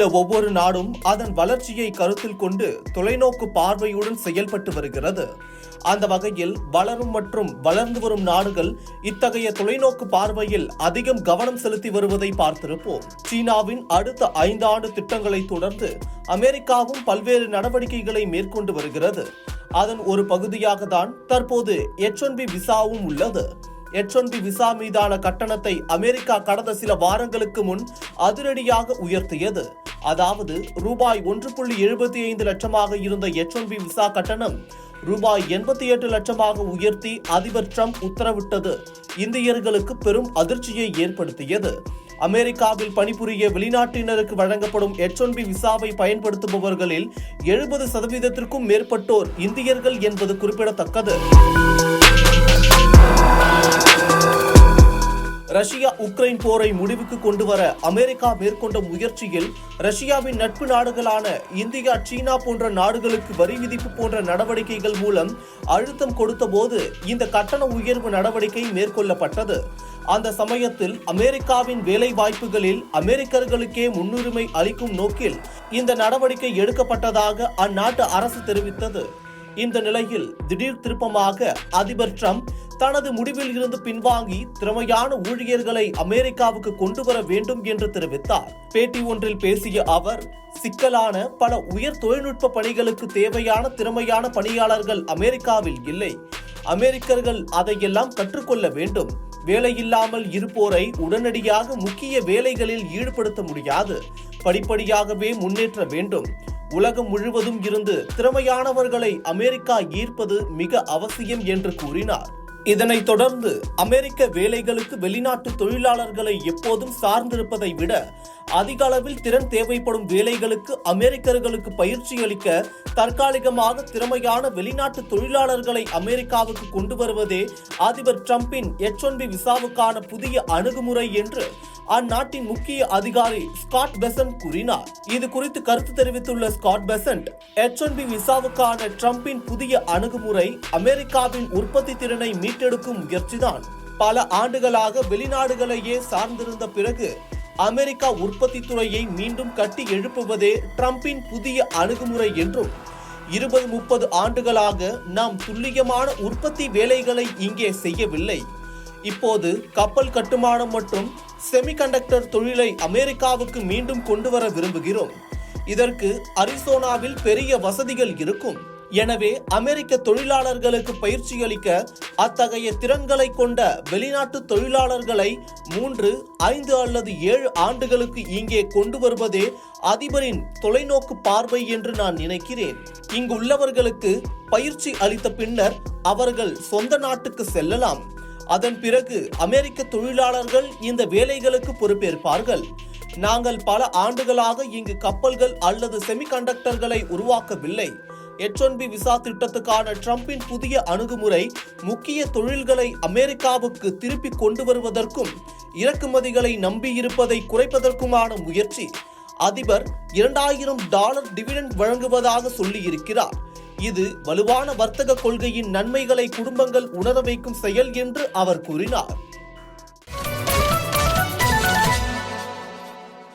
உள்ள ஒவ்வொரு நாடும் அதன் வளர்ச்சியை கருத்தில் கொண்டு தொலைநோக்கு பார்வையுடன் செயல்பட்டு வருகிறது. அந்த வகையில் வளரும் மற்றும் வளர்ந்து வரும் நாடுகள் இத்தகைய தொலைநோக்கு பார்வையில் அதிகம் கவனம் செலுத்தி வருவதை பார்த்திருப்போம். சீனாவின் அடுத்த ஐந்தாண்டு திட்டங்களை தொடர்ந்து அமெரிக்காவும் பல்வேறு நடவடிக்கைகளை மேற்கொண்டு வருகிறது. அதன் ஒரு பகுதியாக தான் தற்போது எச் ஒன் பி விசாவும் உள்ளது. எச் ஒன் பி விசா மீதான கட்டணத்தை அமெரிக்கா கடந்த சில வாரங்களுக்கு முன் அதிரடியாக உயர்த்தியது. அதாவது ரூபாய் ஒன்று புள்ளி எழுபத்தி ஐந்து லட்சமாக இருந்த எச் ஒன் பி விசா கட்டணம் ரூபாய் எண்பத்தி எட்டு லட்சமாக உயர்த்தி அதிபர் ட்ரம்ப் உத்தரவிட்டது. இந்தியர்களுக்கு பெரும் அதிர்ச்சியை ஏற்படுத்தியது. அமெரிக்காவில் பணிபுரிய வெளிநாட்டினருக்கு வழங்கப்படும் எச் ஒன் பி விசாவை பயன்படுத்துபவர்களில் எழுபது சதவீதத்திற்கும் மேற்பட்டோர் இந்தியர்கள் என்பது குறிப்பிடத்தக்கது. ரஷ்யா உக்ரைன் போரை முடிவுக்கு கொண்டு வர அமெரிக்கா மேற்கொண்ட முயற்சியில் ரஷ்யாவின் நட்பு நாடுகளான இந்தியா சீனா போன்ற நாடுகளுக்கு வரி விதிப்பு போன்ற நடவடிக்கைகள் மூலம் அழுத்தம் கொடுத்தபோது இந்த கட்டண உயர்வு நடவடிக்கை மேற்கொள்ளப்பட்டது. அந்த சமயத்தில் அமெரிக்காவின் வேலை வாய்ப்புகளில் அமெரிக்கர்களுக்கே முன்னுரிமை அளிக்கும் நோக்கில் இந்த நடவடிக்கை எடுக்கப்பட்டதாக அந்நாட்டு அரசு தெரிவித்தது. இந்த நிலையில் திடீர் திருப்பமாக அதிபர் ட்ரம்ப் தனது முடிவில் இருந்து பின்வாங்கி திறமையான ஊழியர்களை அமெரிக்காவுக்கு கொண்டு வர வேண்டும் என்று தெரிவித்தார். பேட்டி ஒன்றில் பேசிய அவர் சிக்கலான பல உயர் தொழில்நுட்ப பணிகளுக்கு தேவையான திறமையான பணியாளர்கள் அமெரிக்காவில் இல்லை. அமெரிக்கர்கள் அதையெல்லாம் கற்றுக்கொள்ள வேண்டும். வேலையில்லாமல் இருப்போரை உடனடியாக முக்கிய வேலைகளில் ஈடுபடுத்த முடியாது. படிப்படியாகவே முன்னேற்ற வேண்டும். உலகம் முழுவதும் இருந்து திறமையானவர்களை அமெரிக்கா ஈர்ப்பது மிக அவசியம் என்று கூறினார். இதனைத் தொடர்ந்து அமெரிக்க வேலைகளுக்கு வெளிநாட்டு தொழிலாளர்களை எப்போதும் சார்ந்திருப்பதை விட அதிக அளவில் திறன் தேவைப்படும் வேலைகளுக்கு அமெரிக்கர்களுக்கு பயிற்சி அளிக்க தற்காலிகமாக திறமையான வெளிநாட்டு தொழிலாளர்களை அமெரிக்காவுக்கு கொண்டு வருவதே அதிபர் டிரம்பின் எச் ஒன் பி விசாவுக்கான புதிய அணுகுமுறை என்று அந்நாட்டின் முக்கிய அதிகாரி ஸ்காட் பெசன்ட் கூறினார். இது குறித்து கருத்து தெரிவித்துள்ள Scott Bessent H one B விசாவுக்கான ட்ரம்பின் புதிய அணுகுமுறை அமெரிக்காவின் உற்பத்தி திறனை மீட்டெடுக்கும் முயற்சிதான். பல ஆண்டுகளாக வெளிநாடுகளையே சார்ந்திருந்த பிறகு அமெரிக்கா உற்பத்தி துறையை மீண்டும் கட்டி எழுப்புவதே ட்ரம்பின் புதிய அணுகுமுறை என்றும் இருபது முப்பது ஆண்டுகளாக நாம் துல்லியமான உற்பத்தி வேலைகளை இங்கே செய்யவில்லை. இப்போது கப்பல் கட்டுமானம் மற்றும் செமிகண்டக்டர் தொழிலை அமெரிக்காவுக்கு மீண்டும் கொண்டு வர விரும்புகிறோம். இதற்கு அரிசோனாவில் பெரிய வசதிகள் இருக்கும். எனவே அமெரிக்க தொழிலாளர்களுக்கு பயிற்சி அளிக்க அத்தகைய திறன்களை கொண்ட வெளிநாட்டு தொழிலாளர்களை மூன்று ஐந்து அல்லது ஏழு ஆண்டுகளுக்கு இங்கே கொண்டு வருவதே அதிபரின் தொலைநோக்கு பார்வை என்று நான் நினைக்கிறேன். இங்கு உள்ளவர்களுக்கு பயிற்சி அளித்த பின்னர் அவர்கள் சொந்த நாட்டுக்கு செல்லலாம். அதன் பிறகு அமெரிக்க தொழிலாளர்கள் இந்த வேலைகளுக்கு பொறுப்பேற்பார்கள். நாங்கள் பல ஆண்டுகளாக இங்கு கப்பல்கள் அல்லது செமிகண்டக்டர்களை உருவாக்கவில்லை. எச் ஒன் பி விசா திட்டத்துக்கான ட்ரம்பின் புதிய அணுகுமுறை முக்கிய தொழில்களை அமெரிக்காவுக்கு திருப்பி கொண்டு வருவதற்கும் இறக்குமதிகளை நம்பியிருப்பதை குறைப்பதற்குமான முயற்சி. அதிபர் இரண்டாயிரம் டாலர் டிவிடெண்ட் வழங்குவதாக சொல்லியிருக்கிறார். இது வலுவான வர்த்தக கொள்கையின் நன்மைகளை குடும்பங்கள் உணர வைக்கும் செயல் என்று அவர் கூறினார்.